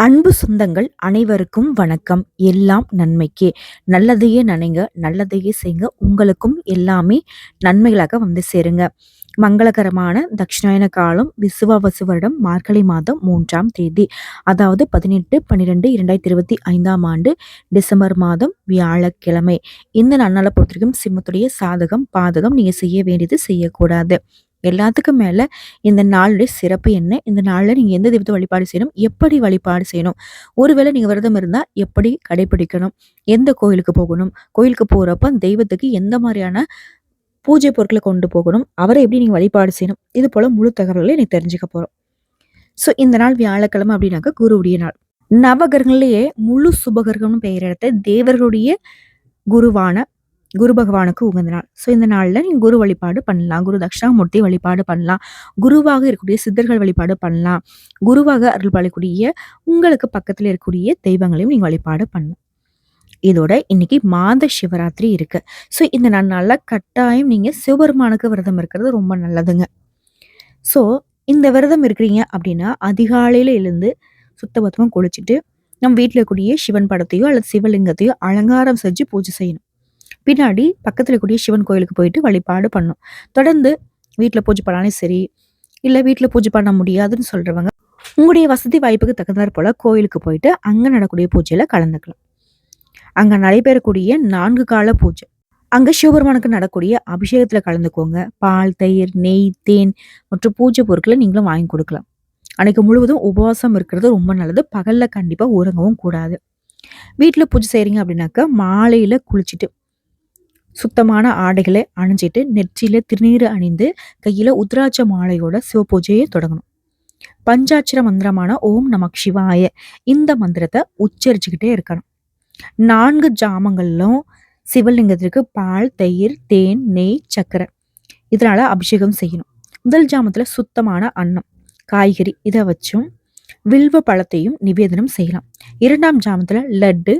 அன்பு சொந்தங்கள் அனைவருக்கும் வணக்கம். எல்லாம் நன்மைக்கே. நல்லதையே நினைங்க நல்லதையே செய்யுங்க உங்களுக்கும் எல்லாமே நன்மைகளாக வந்து சேருங்க. மங்களகரமான தட்சிணாயன காலம் விசுவாவசு வருடம் மார்கழி மாதம் மூன்றாம் தேதி அதாவது பதினெட்டு பன்னிரெண்டு இரண்டாயிரத்தி இருபத்தி ஐந்தாம் ஆண்டு டிசம்பர் மாதம் வியாழக்கிழமை. இந்த நன்னாளை பொறுத்த வரைக்கும் சிம்மத்துடைய சாதகம் பாதகம். நீங்கள் செய்ய வேண்டியது செய்யக்கூடாது. எல்லாத்துக்கும் மேலே இந்த நாளுடைய சிறப்பு என்ன? இந்த நாளில் நீங்கள் எந்த தெய்வத்தை வழிபாடு செய்யணும்? எப்படி வழிபாடு செய்யணும்? ஒருவேளை நீங்கள் விரதம் இருந்தால் எப்படி கடைபிடிக்கணும்? எந்த கோயிலுக்கு போகணும்? கோயிலுக்கு போகிறப்ப தெய்வத்துக்கு எந்த மாதிரியான பூஜை பொருட்களை கொண்டு போகணும்? அவரை எப்படி நீங்கள் வழிபாடு செய்யணும்? இது போல் முழு தகவல்களை எனக்கு தெரிஞ்சுக்க போகிறோம் ஸோ இந்த நாள் வியாழக்கிழமை அப்படின்னாக்கா குருவுடைய நாள். நவகிரகங்களையே முழு சுபகிரகம்னு பெயர் எடுத்த தேவர்களுடைய குருவான குரு பகவானுக்கு உகந்த நாள் ஸோ இந்த நாளில் நீங்கள் குரு வழிபாடு பண்ணலாம். குரு தட்சிணாமூர்த்தி வழிபாடு பண்ணலாம். குருவாக இருக்கக்கூடிய சித்தர்கள் வழிபாடு பண்ணலாம். குருவாக அருள் பாலிக்கூடிய உங்களுக்கு பக்கத்தில் இருக்கக்கூடிய தெய்வங்களையும் நீங்கள் வழிபாடு பண்ணலாம். இதோட இன்னைக்கு மாத சிவராத்திரி இருக்கு. ஸோ இந்த நாளில் கட்டாயம் நீங்கள் சிவபெருமானுக்கு விரதம் இருக்கிறது ரொம்ப நல்லதுங்க. ஸோ இந்த விரதம் இருக்கிறீங்க அப்படின்னா அதிகாலையில் எழுந்து சுத்தபத்தமாக குளிச்சுட்டு நம்ம வீட்டில் இருக்கக்கூடிய சிவன் படத்தையோ அல்லது சிவலிங்கத்தையோ அலங்காரம் செஞ்சு பூஜை செய்யணும். பின்னாடி பக்கத்தில் கூடிய சிவன் கோயிலுக்கு போயிட்டு வழிபாடு பண்ணும். தொடர்ந்து வீட்டில் பூஜை பண்ணாலும் சரி இல்லை வீட்டில் பூஜை பண்ண முடியாதுன்னு சொல்கிறவங்க உங்களுடைய வசதி வாய்ப்புக்கு தகுந்தாற் போல் கோயிலுக்கு போயிட்டு அங்கே நடக்கூடிய பூஜையில் கலந்துக்கலாம். அங்கே நடைபெறக்கூடிய நான்கு கால பூஜை. அங்கே சிவபெருமானுக்கு நடக்கூடிய அபிஷேகத்தில் கலந்துக்கோங்க. பால் தயிர் நெய் தேன் மற்றும் பூஜை பொருட்களை நீங்களும் வாங்கி கொடுக்கலாம். அன்னைக்கு முழுவதும் உபவாசம் இருக்கிறது ரொம்ப நல்லது. பகலில் கண்டிப்பாக உறங்கவும் கூடாது. வீட்டில் பூஜை செய்கிறீங்க அப்படின்னாக்கா மாலையில் குளிச்சுட்டு சுத்தமான ஆடைகளை அணிஞ்சிட்டு நெற்றியில திருநீர் அணிந்து கையில உத்ராட்ச மாலையோட சிவபூஜையை தொடங்கணும். பஞ்சாட்சர மந்திரமான ஓம் நமக் சிவாய இந்த மந்திரத்தை உச்சரிச்சுக்கிட்டே இருக்கணும். நான்கு ஜாமங்களிலும் சிவலிங்கத்திற்கு பால் தயிர் தேன் நெய் சக்கரை இதனால அபிஷேகம் செய்யணும். முதல் ஜாமத்துல சுத்தமான அன்னம் காய்கறி இதை வச்சும் வில்வ பழத்தையும் நிவேதனம் செய்யலாம். இரண்டாம் ஜாமத்துல லட்டு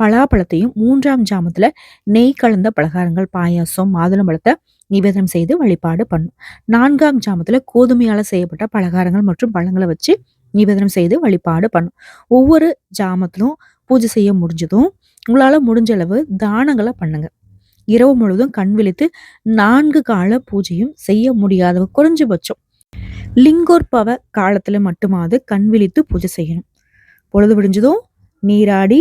பலாப்பழத்தையும் மூன்றாம் ஜாமத்தில் நெய் கலந்த பலகாரங்கள் பாயாசம் மாதுளம்பழத்தை நிவேதனம் செய்து வழிபாடு பண்ணும். நான்காம் ஜாமத்தில் கோதுமையால் செய்யப்பட்ட பலகாரங்கள் மற்றும் பழங்களை வச்சு நிவேதனம் செய்து வழிபாடு பண்ணும். ஒவ்வொரு ஜாமத்திலும் பூஜை செய்ய முடிஞ்சதும் உங்களால் முடிஞ்ச அளவு தானங்களை பண்ணுங்க. இரவு முழுவதும் கண் விழித்து நான்கு கால பூஜையும் செய்ய முடியாதவ குறைஞ்சபட்சம். லிங்கோற்பவ காலத்தில் மட்டுமாவது கண் விழித்து பூஜை செய்யணும். பொழுது விடிஞ்சதும் நீராடி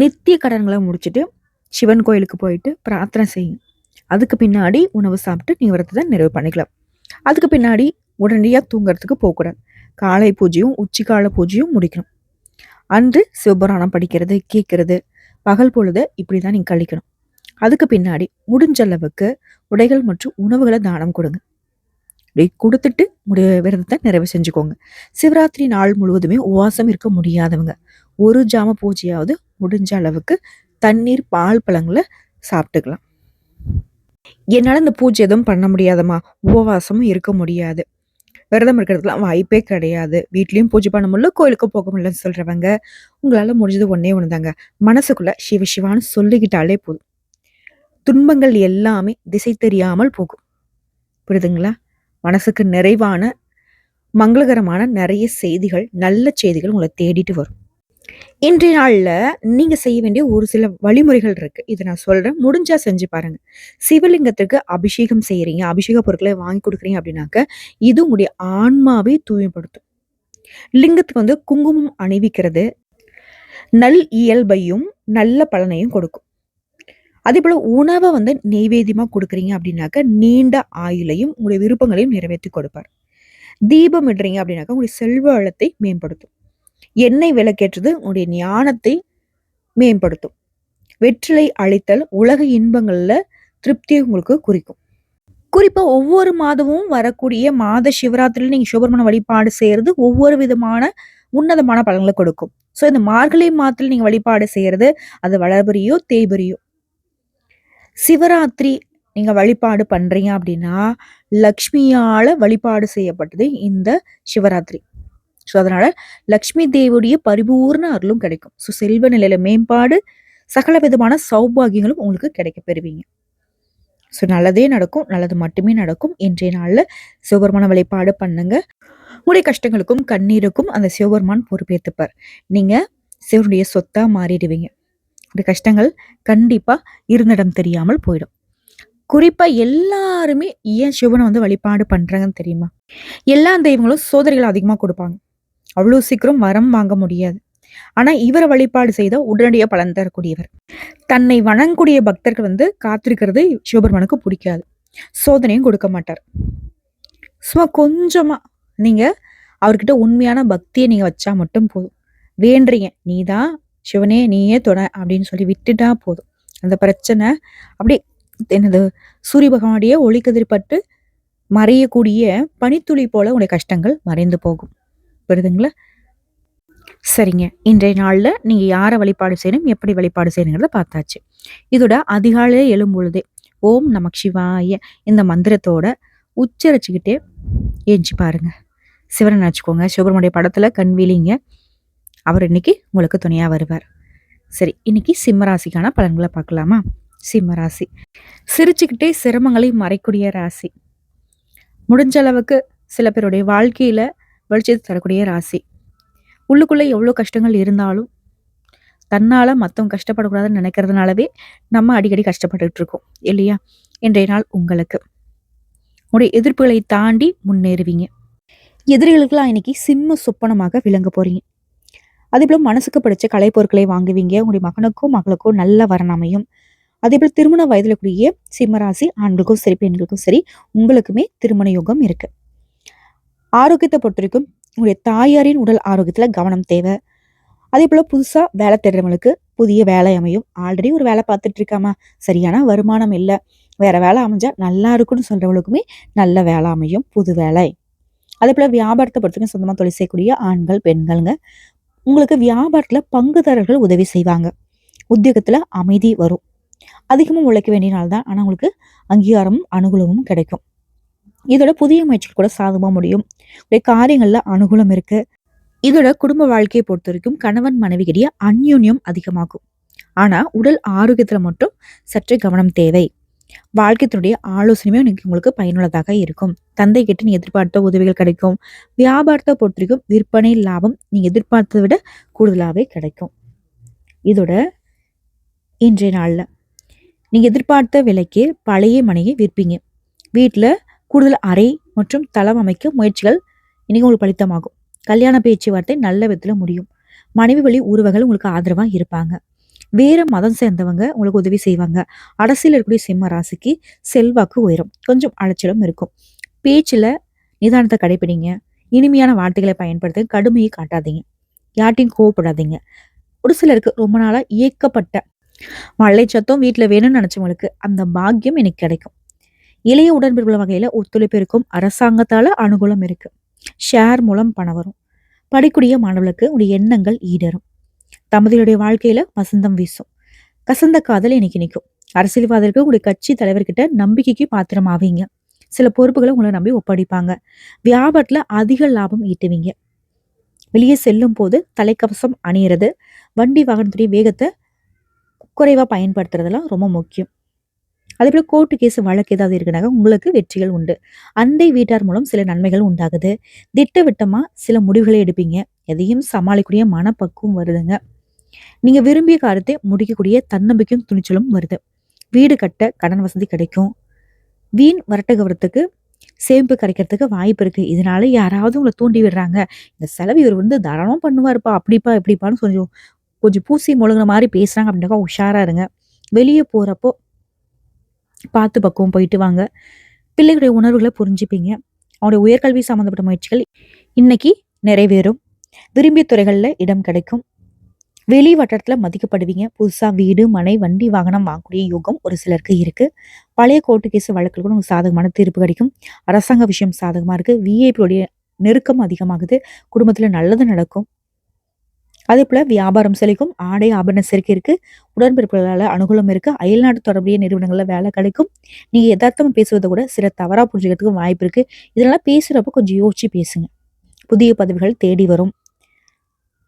நித்திய கடன்களை முடிச்சுட்டு சிவன் கோயிலுக்கு போயிட்டு பிரார்த்தனை செய்யும். அதுக்கு பின்னாடி உணவு சாப்பிட்டு நீ விரதத்தை நிறைவு பண்ணிக்கலாம். அதுக்கு பின்னாடி உடனடியாக தூங்குறதுக்கு போகக்கூடாது. காலை பூஜையும் உச்சிக்கால பூஜையும் முடிக்கணும். அன்று சிவபுராணம் படிக்கிறது கேட்கறது பகல் பொழுது இப்படி தான் நீங்கள் கழிக்கணும். அதுக்கு பின்னாடி முடிஞ்ச அளவுக்கு உடைகள் மற்றும் உணவுகளை தானம் கொடுங்க. இப்படி கொடுத்துட்டு முடி விரதத்தை நிறைவு செஞ்சுக்கோங்க. சிவராத்திரி நாள் முழுவதுமே உவாசம் இருக்க முடியாதவங்க. ஒரு ஜாம பூஜையாவது முடிஞ்ச அளவுக்கு தண்ணீர் பால் பழங்களை சாப்பிட்டுக்கலாம். என்னால் இந்த பூஜை எதுவும் பண்ண முடியாதம்மா. உபவாசமும் இருக்க முடியாது. விரதம் இருக்கிறதுலாம் வாய்ப்பே கிடையாது. வீட்லேயும் பூஜை பண்ண முடியல கோயிலுக்கு போக முடியலன்னு சொல்கிறவங்க உங்களால் முடிஞ்சது ஒன்றே ஒன்று தாங்க மனசுக்குள்ள சிவ சிவான்னு சொல்லிக்கிட்டாலே போதும். துன்பங்கள் எல்லாமே திசை தெரியாமல் போகும். புரியுதுங்களா? மனசுக்கு நிறைவான மங்களகரமான நிறைய செய்திகள் நல்ல செய்திகள் உங்களை தேடிட்டு வரும். இன்றைய நாளில் நீங்கள் செய்ய வேண்டிய ஒரு சில வழிமுறைகள் இருக்குது இதை நான் சொல்கிறேன் முடிஞ்சா செஞ்சு பாருங்க. சிவலிங்கத்துக்கு அபிஷேகம் செய்கிறீங்க அபிஷேக பொருட்களை வாங்கி கொடுக்குறீங்க அப்படின்னாக்க இது உங்களுடைய ஆன்மாவை தூய்மைப்படுத்தும். லிங்கத்துக்கு வந்து குங்குமம் அணிவிக்கிறது. நல் இயல்பையும் நல்ல பலனையும் கொடுக்கும். அதே போல் உணவை வந்து நெய்வேத்தியமாக கொடுக்குறீங்க அப்படின்னாக்க நீண்ட ஆயுளையும் உங்களுடைய விருப்பங்களையும் நிறைவேற்றி கொடுப்பார். தீபம் இடுறீங்க அப்படின்னாக்கா உங்களுடைய செல்வ வளத்தை மேம்படுத்தும். எண்ணெய் விளக்கேற்றது உங்களுடைய ஞானத்தை மேம்படுத்தும். வெற்றிலை அழித்தல் உலக இன்பங்கள்ல திருப்தியை உங்களுக்கு குறிக்கும். குறிப்பா ஒவ்வொரு மாதமும் வரக்கூடிய மாத சிவராத்திரியில் நீங்க சிவபெருமான வழிபாடு செய்யறது ஒவ்வொரு விதமான உன்னதமான பலன்களை கொடுக்கும். ஸோ இந்த மார்கழி மாதத்தில் நீங்க வழிபாடு செய்யறது அது வளர்பரியோ தேய்பரியோ. சிவராத்திரி நீங்க வழிபாடு பண்றீங்க அப்படின்னா லக்ஷ்மியால வழிபாடு செய்யப்பட்டது இந்த சிவராத்திரி. ஸோ அதனால லக்ஷ்மி தேவியுடைய பரிபூர்ண அருளும் கிடைக்கும். ஸோ செல்வ நிலையில மேம்பாடு சகல விதமான சௌபாகியங்களும் உங்களுக்கு கிடைக்க பெறுவீங்க. ஸோ நல்லதே நடக்கும் நல்லது மட்டுமே நடக்கும். இன்றைய நாளில் சிவபெருமான வழிபாடு பண்ணுங்க. உங்களுடைய கஷ்டங்களுக்கும் கண்ணீருக்கும் அந்த சிவபெருமான் பொறுப்பேற்றுப்பார் நீங்க சிவனுடைய சொத்தா மாறிடுவீங்க. உங்களுடைய கஷ்டங்கள் கண்டிப்பா இருந்திடம் தெரியாமல் போயிடும். குறிப்பா எல்லாருமே ஏன் சிவனை வந்து வழிபாடு பண்ணுறாங்கன்னு தெரியுமா? எல்லா தெய்வங்களும் சோதனைகள் அதிகமா கொடுப்பாங்க. அவ்வளோ சீக்கிரம் வரம் வாங்க முடியாது. ஆனால் இவரை வழிபாடு செய்த உடனடியாக பலன் தரக்கூடியவர். தன்னை வணங்கக்கூடிய பக்தர்கள் வந்து காத்திருக்கிறது சிவபெருமானுக்கு பிடிக்காது. சோதனையும் கொடுக்க மாட்டார். சும்மா கொஞ்சமா நீங்கள் அவர்கிட்ட உண்மையான பக்தியை நீங்கள் வச்சா மட்டும் போதும். வேண்டுறீங்க. நீதான் சிவனே நீயே தொட அப்படின்னு சொல்லி விட்டுட்டா போதும். அந்த பிரச்சனை அப்படியே என்னது சூரிய பகவானுடைய ஒளிக்கதிர்பட்டு மறையக்கூடிய பனித்துளி போல உடைய கஷ்டங்கள் மறைந்து போகும். புரியுதுங்களா? சரிங்க. இன்றைய நாளில் நீங்கள் யாரை வழிபாடு செய்யணும் எப்படி வழிபாடு செய்யணுங்கிறத பார்த்தாச்சு. இதோட அதிகாலையில் எழும்பொழுதே ஓம் நமக் சிவாய இந்த மந்திரத்தோட உச்சரிச்சுக்கிட்டே ஏஞ்சி பாருங்க. சிவனை நினச்சிக்கோங்க சிவபெருமானுடைய படத்தில் கண்வீலிங்க அவர் இன்னைக்கு உங்களுக்கு துணையாக வருவார். சரி இன்னைக்கு சிம்மராசிக்கான பலன்களை பார்க்கலாமா? சிம்ம ராசி சிரிச்சுக்கிட்டே சிரமங்களை மறைக்கூடிய ராசி. முடிஞ்ச அளவுக்கு சில பேருடைய வாழ்க்கையில் வெளிச்சத்தை தரக்கூடிய ராசி. உள்ளுக்குள்ளே எவ்வளோ கஷ்டங்கள் இருந்தாலும் தன்னால் மற்றவங்க கஷ்டப்படக்கூடாதுன்னு நினைக்கிறதுனாலவே நம்ம அடிக்கடி கஷ்டப்பட்டுட்டு இருக்கோம் இல்லையா? இன்றைய நாள் உங்களுக்கு. உடைய எதிர்ப்புகளை தாண்டி முன்னேறுவீங்க. எதிரிகளுக்கெல்லாம் இன்னைக்கு சிம்ம சொப்பனமாக விளங்க போறீங்க. அதே போல மனசுக்கு பிடிச்ச கலைப்பொருட்களை வாங்குவீங்க. உங்களுடைய மகனுக்கும் மகளுக்கும் நல்ல வரணமையும் அதே போல் திருமண வயதில் கூடிய சிம்மராசி ஆண்களுக்கும் சரி பெண்களுக்கும் சரி உங்களுக்குமே திருமண யோகம் இருக்கு. ஆரோக்கியத்தை பொறுத்த வரைக்கும் உங்களுடைய தாயாரின் உடல் ஆரோக்கியத்தில் கவனம் தேவை. அதே போல் புதுசாக வேலை தேடுறவங்களுக்கு புதிய வேலை அமையும். ஆல்ரெடி ஒரு வேலை பார்த்துட்டு இருக்காமா? சரியான வருமானம் இல்லை. வேற வேலை அமைஞ்சா நல்லா இருக்குன்னு சொல்கிறவங்களுக்குமே நல்ல வேலை அமையும். புது வேலை. அதே போல் வியாபாரத்தை பொறுத்தவரைக்கும் சொந்தமாக தொழில் செய்யக்கூடிய ஆண்கள் பெண்கள்ங்க உங்களுக்கு வியாபாரத்தில் பங்குதாரர்கள் உதவி செய்வாங்க. உத்தியோகத்தில் அமைதி வரும். அதிகமாக உழைக்க வேண்டிய நாள் தான் ஆனால் உங்களுக்கு அங்கீகாரமும் அனுகூலமும் கிடைக்கும். இதோட புதிய முயற்சிகள் கூட சாதமாக முடியும். காரியங்களில் அனுகூலம் இருக்கு. இதோட குடும்ப வாழ்க்கையை பொறுத்த வரைக்கும் கணவன் மனைவிக்கிடையே அந்யூன்யம் அதிகமாகும். ஆனால் உடல் ஆரோக்கியத்தில் மட்டும் சற்று கவனம் தேவை. வாழ்க்கைத்தினுடைய ஆலோசனையுமே உங்களுக்கு பயனுள்ளதாக இருக்கும். தந்தை கிட்ட நீ எதிர்பார்த்த உதவிகள் கிடைக்கும். வியாபாரத்தை பொறுத்த வரைக்கும் விற்பனை லாபம் நீங்கள் எதிர்பார்த்ததை விட கூடுதலாகவே கிடைக்கும். இதோட இன்றைய நாளில் நீங்கள் எதிர்பார்த்த விலைக்கு பழைய மனையை விற்பீங்க. வீட்டில் கூடுதல் அறை மற்றும் தளம் அமைக்க முயற்சிகள் இன்னைக்கு உங்களுக்கு பலித்தமாகும். கல்யாண பேச்சுவார்த்தை நல்ல விதத்தில் முடியும். மனைவி வழி உறவுகள் உங்களுக்கு ஆதரவாக இருப்பாங்க. வேற மதம் சேர்ந்தவங்க உங்களுக்கு உதவி செய்வாங்க. அரசியல் இருக்கக்கூடிய சிம்ம ராசிக்கு செல்வாக்கு உயரும். கொஞ்சம் அலைச்சலும் இருக்கும். பேச்சில் நிதானத்தை கடைபிடிங்க இனிமையான வார்த்தைகளை பயன்படுத்த கடுமையை காட்டாதீங்க. யார்ட்டையும் கோவப்படாதீங்க. ஒரு சிலருக்கு ரொம்ப நாளாக இயக்கப்பட்ட மழை சத்தம் வீட்டில் வேணும்னு நினச்சவங்களுக்கு அந்த பாக்கியம் எனக்கு கிடைக்கும். இளைய உடன்பிறப்புள்ள வகையில் ஒத்துழைப்பு இருக்கும். அரசாங்கத்தால் அனுகூலம் இருக்குது ஷேர் மூலம் பணம் வரும். படிக்கூடிய மாணவர்களுக்கு உடைய எண்ணங்கள் ஈடரும் தம்பதிகளுடைய வாழ்க்கையில் வசந்தம் வீசும். கசந்த காதல் இன்னைக்கு நிற்கும் அரசியல்வாதிகளுக்கு உங்களுடைய கட்சி தலைவர்கிட்ட நம்பிக்கைக்கு பாத்திரம் ஆவீங்க சில பொறுப்புகளை உங்களை நம்பி ஒப்படைப்பாங்க. வியாபாரத்தில் அதிக லாபம் ஈட்டுவீங்க. வெளியே செல்லும் போது தலைக்கவசம் அணியிறது வண்டி வாகனத்துடைய வேகத்தை குறைவாக பயன்படுத்துறதெல்லாம் ரொம்ப முக்கியம். அதே போல் கோர்ட்டு கேஸ் வழக்கு ஏதாவது இருக்குனாக்க உங்களுக்கு வெற்றிகள் உண்டு. அண்டை வீட்டார் மூலம் சில நன்மைகள் உண்டாகுது. திட்டவிட்டமாக சில முடிவுகளை எடுப்பீங்க. எதையும் சமாளிக்கக்கூடிய மனப்பக்குவம் வருதுங்க. நீங்க விரும்பிய காரியத்தை முடிக்கக்கூடிய தன்னம்பிக்கையும் துணிச்சலும் வருது. வீடு கட்ட கடன் வசதி கிடைக்கும். வீண் வரட்டகவரத்துக்கு சேமிப்பு கிடைக்கிறதுக்கு வாய்ப்பு இருக்கு. இதனால யாராவது உங்களை தூண்டி விடுறாங்க. இந்த செலவு இவர் வந்து தாராளம் பண்ணுவாருப்பா அப்படிப்பா இப்படிப்பான்னு கொஞ்சம் கொஞ்சம் பூசி முழுங்குற மாதிரி பேசுறாங்க அப்படின்னாக்கா உஷாரா இருங்க. வெளியே போறப்போ பார்த்து பக்குவம் போயிட்டு வாங்க. பிள்ளைகளுடைய உணர்வுகளை புரிஞ்சுப்பீங்க. அவனுடைய உயர்கல்வி சம்மந்தப்பட்ட முயற்சிகள் இன்னைக்கு நிறைவேறும். விரும்பிய துறைகளில் இடம் கிடைக்கும். வெளி வட்டத்தில் மதிக்கப்படுவீங்க. புதுசாக வீடு மனை வண்டி வாகனம் வாங்கக்கூடிய யோகம் ஒரு சிலருக்கு இருக்குது பழைய கோர்ட்டு கேஸ் வழக்கில் கூட உங்களுக்கு சாதகமான தீர்ப்பு கிடைக்கும். அரசாங்க விஷயம் சாதகமாக இருக்குது விஐபியோடைய நெருக்கம் அதிகமாகுது. குடும்பத்தில் நல்லது நடக்கும். அதே போல வியாபாரம் செழிக்கும் ஆடை ஆபரண சேர்க்கை இருக்கு உடன்பிறப்புகளால் அனுகூலம் இருக்கு அயல்நாட்டு தொடர்புடைய நிறுவனங்களில் வேலை கிடைக்கும். நீங்கள் எதார்த்தமாக பேசுவதை கூட சில தவறா புரிஞ்சுக்கிறதுக்கு வாய்ப்பு இருக்கு. இதனால் பேசுகிறப்ப கொஞ்சம் யோசிச்சு பேசுங்க. புதிய பதவிகள் தேடி வரும்.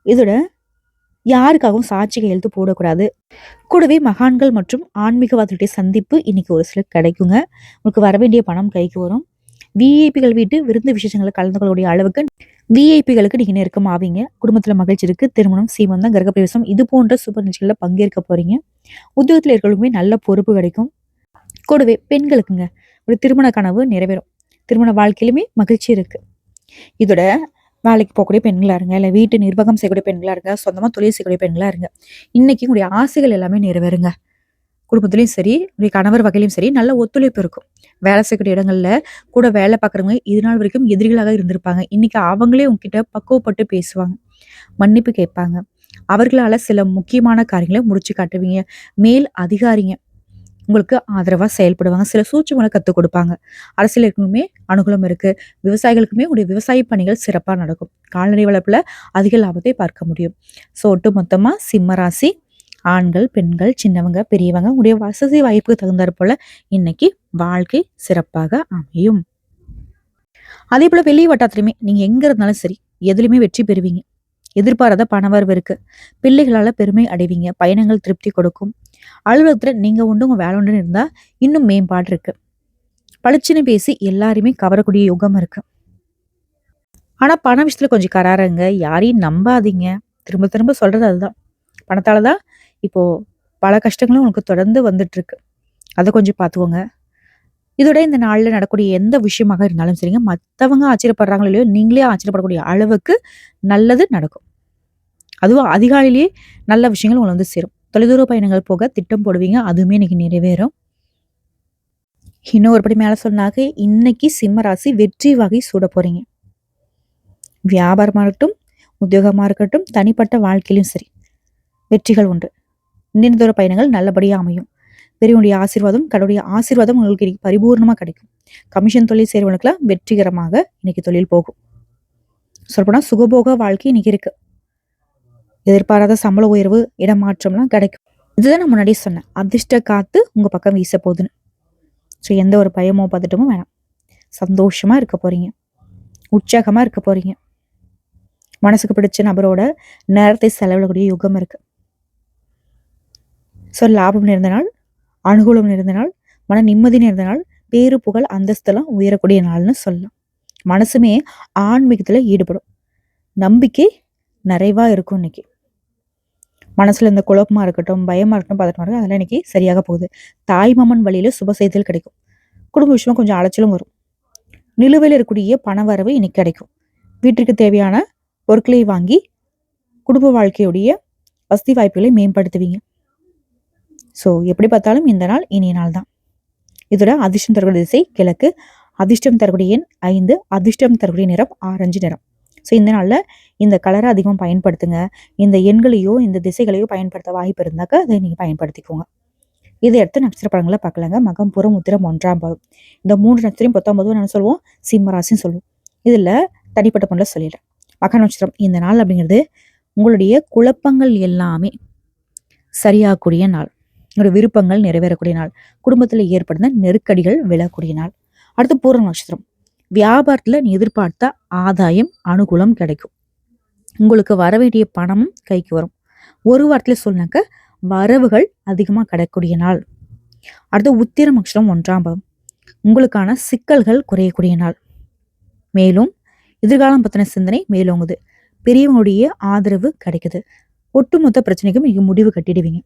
இதோட யாருக்காகவும் சாட்சி கையெழுத்து போடக்கூடாது. கூடவே மகான்கள் மற்றும் ஆன்மீகவாதிகளுடைய சந்திப்பு இன்னைக்கு ஒரு சிலர் கிடைக்குங்க. உங்களுக்கு வர வேண்டிய பணம் கைக்கு வரும். விஐபிகள் வீட்டு விருந்து விசேஷங்களை கலந்து கொள்ளக்கூடிய அளவுக்கு விஐபிகளுக்கு நீங்கள் நெருக்கம் ஆவீங்க. குடும்பத்தில் மகிழ்ச்சி இருக்கு. திருமணம் சீமந்தம் கிரகப்பிரவேசம் இது போன்ற சுப நிகழ்ச்சிகளில் பங்கேற்க போறீங்க. உத்தியோகத்தில் இருக்கிறவங்களுமே நல்ல பொறுப்பு கிடைக்கும். கூடவே பெண்களுக்குங்க ஒரு திருமண கனவு நிறைவேறும். திருமண வாழ்க்கையிலுமே மகிழ்ச்சி இருக்கு. இதோட வேலைக்கு போகக்கூடிய பெண்களாக இருங்க இல்லை வீட்டு நிர்வாகம் செய்யக்கூடிய பெண்களா இருங்க சொந்தமாக தொழில் செய்யக்கூடிய பெண்களா இருங்க. இன்றைக்கி உங்களுடைய ஆசைகள் எல்லாமே நிறைவேறுங்க. குடும்பத்துலேயும் சரி உங்களுடைய கணவர் வகையிலையும் சரி நல்ல ஒத்துழைப்பு இருக்கும். வேலை செய்யக்கூடிய இடங்களில் கூட வேலை பார்க்குறவங்க இது நாள் வரைக்கும் எதிரிகளாக இருந்திருப்பாங்க. இன்னைக்கு அவங்களே உங்ககிட்ட பக்குவப்பட்டு பேசுவாங்க மன்னிப்பு கேட்பாங்க. அவர்களால் சில முக்கியமான காரியங்களை முடிச்சு காட்டுவீங்க. மேல் அதிகாரிங்க உங்களுக்கு ஆதரவாக செயல்படுவாங்க. சில சூழ்ச்சிகளை கற்றுக் கொடுப்பாங்க. அரசியலுக்குமே அனுகூலம் இருக்குது விவசாயிகளுக்குமே உடைய விவசாய பணிகள் சிறப்பாக நடக்கும். கால்நடை வளர்ப்பில் அதிக லாபத்தை பார்க்க முடியும். ஸோ ஒட்டு மொத்தமாக சிம்ம ராசி ஆண்கள் பெண்கள் சின்னவங்க பெரியவங்க உடைய வசதி வாய்ப்புக்கு தகுந்தாற் போல இன்னைக்கு வாழ்க்கை சிறப்பாக அமையும். அதே போல வெளி வட்டாரத்திலுமே நீங்க எங்க இருந்தாலும் சரி எதுலையுமே வெற்றி பெறுவீங்க. எதிர்பாராத பணவரவு இருக்கு. பிள்ளைகளால பெருமை அடைவீங்க. பயணங்கள் திருப்தி கொடுக்கும். அலுவலகத்துல நீங்க உண்டு உங்க வேலை உண்டுன்னு இருந்தா இன்னும் மேம்பாடு இருக்கு. பளிச்சுன்னு பேசி எல்லாருமே கவரக்கூடிய யுகம் இருக்கு. ஆனா பண விஷயத்துல கொஞ்சம் கராருங்க. யாரையும் நம்பாதீங்க. திரும்ப திரும்ப சொல்றது அதுதான். பணத்தால தான் இப்போது பல கஷ்டங்களும் உங்களுக்கு தொடர்ந்து வந்துட்டு இருக்கு அதை கொஞ்சம் பார்த்துக்கோங்க இதோட இந்த நாளில் நடக்கக்கூடிய எந்த விஷயமாக இருந்தாலும் சரிங்க மற்றவங்க ஆச்சரியப்படுறாங்களோ இல்லையோ நீங்களே ஆச்சரியப்படக்கூடிய அளவுக்கு நல்லது நடக்கும். அதுவும் அதிகாலையிலேயே நல்ல விஷயங்கள் உங்களை வந்து சேரும். தொலைதூர பயணங்கள் போக திட்டம் போடுவீங்க அதுவுமே இன்னைக்கு நிறைவேறும். இன்னும் ஒருபடி மேலே சொன்னாக்க இன்னைக்கு சிம்ம ராசி வெற்றி வகை சூட போறீங்க. வியாபாரமாக இருக்கட்டும் உத்தியோகமாக இருக்கட்டும் தனிப்பட்ட வாழ்க்கையிலும் சரி வெற்றிகள் உண்டு. நீண்ட தூர பயணங்கள் நல்லபடியாக அமையும். பெரியவனுடைய ஆசீர்வாதம் கடவுளுடைய ஆசீர்வாதம் உங்களுக்கு இன்னைக்கு பரிபூர்ணமாக கிடைக்கும். கமிஷன் தொழில் செய்கிறவங்களுக்குலாம் வெற்றிகரமாக இன்னைக்கு தொழில் போகும். சொல்லப்போனால் சுகபோக வாழ்க்கை இன்னைக்கு இருக்கு. எதிர்பாராத சம்பள உயர்வு இடமாற்றம்லாம் கிடைக்கும். இதுதான் நான் முன்னாடியே சொன்னேன். அதிர்ஷ்ட காத்து உங்கள் பக்கம் வீச போகுதுன்னு. ஸோ எந்த ஒரு பயமோ பதட்டமோ வேணாம். சந்தோஷமாக இருக்க போகிறீங்க உற்சாகமாக இருக்க போகிறீங்க மனசுக்கு பிடிச்ச நபரோட நேரத்தை செலவிடக்கூடிய யுகம் இருக்கு. ஸோ லாபம் நிறைந்த நாள் அனுகூலம் நிறைந்த நாள் மன நிம்மதி நிறைந்த நாள் பேரு புகழ் அந்தஸ்தெல்லாம் உயரக்கூடிய நாள்னு சொல்லலாம். மனசுமே ஆன்மீகத்தில் ஈடுபடும். நம்பிக்கை நிறைவாக இருக்கும் இன்னைக்கு. மனசில் இந்த குழப்பமாக இருக்கட்டும் பயமாக இருக்கட்டும் பதட்டமாக இருக்கட்டும் அதெல்லாம் இன்னைக்கு சரியாக போகுது. தாய் மாமன் வழியில சுப செய்திகள் கிடைக்கும். குடும்ப விஷயமா கொஞ்சம் அலைச்சலும் வரும். நிலுவையில் இருக்கக்கூடிய பண வரவு இன்னைக்கு கிடைக்கும். வீட்டிற்கு தேவையான பொருட்களை வாங்கி குடும்ப வாழ்க்கையுடைய வசதி வாய்ப்புகளை மேம்படுத்துவீங்க. ஸோ எப்படி பார்த்தாலும் இந்த நாள் இனிய நாள் தான் இதோட அதிர்ஷ்டம் தரக்கூடிய திசை கிழக்கு. அதிர்ஷ்டம் தரக்கூடிய எண் ஐந்து. அதிர்ஷ்டம் தரக்கூடிய நிறம் ஆரஞ்சு நிறம். ஸோ இந்த நாளில் இந்த கலரை அதிகமாக பயன்படுத்துங்க. இந்த எண்களையோ இந்த திசைகளையோ பயன்படுத்த வாய்ப்பு இருந்தாக்க அதை நீங்கள் பயன்படுத்திக்கோங்க. இதை எடுத்து நட்சத்திர படங்களை பார்க்கலாங்க. மகம் புறம் உத்திரம் ஒன்றாம் பாவம் இந்த மூன்று நட்சத்திரம் பத்தொன்பதும் என்ன சொல்லுவோம்? சிம்மராசின்னு சொல்லுவோம். இதில் தனிப்பட்ட பொண்ணில் சொல்லிடுறேன். மக நட்சத்திரம் இந்த நாள் அப்படிங்கிறது உங்களுடைய குழப்பங்கள் எல்லாமே சரியாகக்கூடிய நாள். உங்களுடைய விருப்பங்கள் நிறைவேறக்கூடிய நாள். குடும்பத்தில் ஏற்படுத்த நெருக்கடிகள் விழக்கூடிய நாள். அடுத்து பூர்ண நட்சத்திரம். வியாபாரத்தில் நீ எதிர்பார்த்த ஆதாயம் அனுகூலம் கிடைக்கும். உங்களுக்கு வர வேண்டிய பணமும் கைக்கு வரும். ஒரு வாரத்தில் சொன்னாக்க வரவுகள் அதிகமாக கிடைக்கக்கூடிய நாள். அடுத்து உத்திர நட்சத்திரம் ஒன்றாம் பதம் உங்களுக்கான சிக்கல்கள் குறையக்கூடிய நாள். மேலும் எதிர்காலம் பற்றின சிந்தனை மேலோங்குது. பெரியவங்களுடைய ஆதரவு கிடைக்குது. ஒட்டுமொத்த பிரச்சனைக்கும் நீங்கள் முடிவு கட்டிடுவீங்க.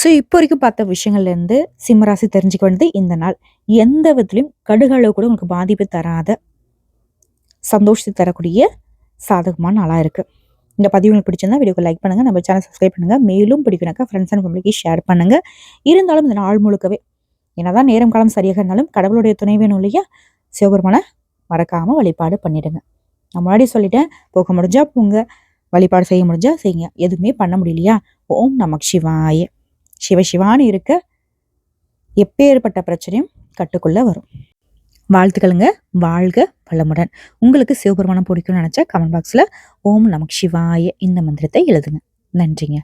ஸோ இப்போ வரைக்கும் பார்த்த விஷயங்கள்லேருந்து சிம்மராசி தெரிஞ்சுக்க வேண்டியது இந்த நாள். எந்த விதத்திலையும் கடுகளவு கூட உங்களுக்கு பாதிப்பு தராத சந்தோஷத்தை தரக்கூடிய சாதகமான நாளாக இருக்குது இந்த பதிவு உங்களுக்கு பிடிச்சிருந்தா வீடியோக்கு லைக் பண்ணுங்க. நம்ம சேனல் சப்ஸ்கிரைப் பண்ணுங்கள் மேலும் பிடிக்கணுக்கா ஃப்ரெண்ட்ஸ் அண்ட் ஃபேமிலிக்கு ஷேர் பண்ணுங்க. இருந்தாலும் இந்த நாள் முழுக்கவே என்னதான் நேரம் காலம் சரியாக இருந்தாலும் கடவுளுடைய துணை வேணும் இல்லையா? சிவபெருமான மறக்காமல் வழிபாடு பண்ணிடுங்க. நான் முன்னாடி சொல்லிட்டேன் போக முடிஞ்சால் போங்க. வழிபாடு செய்ய முடிஞ்சால் செய்யுங்க. எதுவுமே பண்ண முடியலையா? ஓம் நமக் சிவாயே. சிவசிவான்னு இருக்க எப்பேற்பட்ட பிரச்சனையும் கட்டுக்குள்ள வரும். வாழ்த்துக்களுங்க. வாழ்க வளமுடன். உங்களுக்கு சிவபெருமானம் பிடிக்கும்னு நினச்சா கமெண்ட் பாக்ஸில் ஓம் நமக் சிவாய இந்த மந்திரத்தை எழுதுங்க. நன்றிங்க.